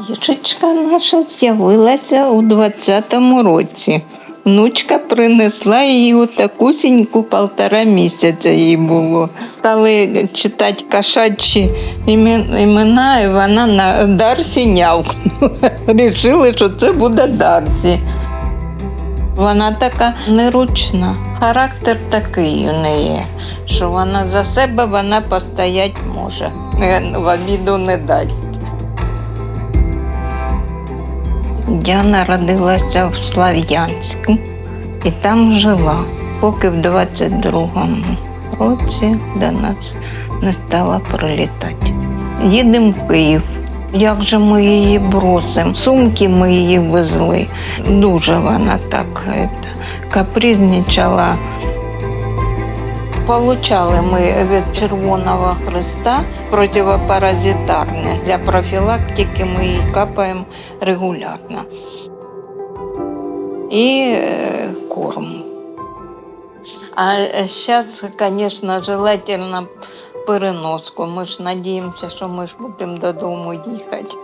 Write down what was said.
Їжечка наша з'явилася у 20-му році. Внучка принесла її у такусіньку полтора місяця їй було. Стали читати кошачі імена, і вона на Дарсі нявкнула. Рішили, що це буде Дарсі. Вона така неручна. Характер такий у неї, що вона за себе вона постоять може. Е, В обіду не дасть. Я народилася в Слав'янську і там жила, поки в 22-му році до нас не стала прилітати. Їдемо в Київ. Як же ми її бросимо? Сумки ми її везли. Дуже вона так е, капризничала. Получали ми від Червоного Христа противопаразитарне. Для профілактики ми її капаємо регулярно. І е, корм. А зараз, звісно, желательно переноску. Ми ж надіємося, що ми ж будемо додому їхати.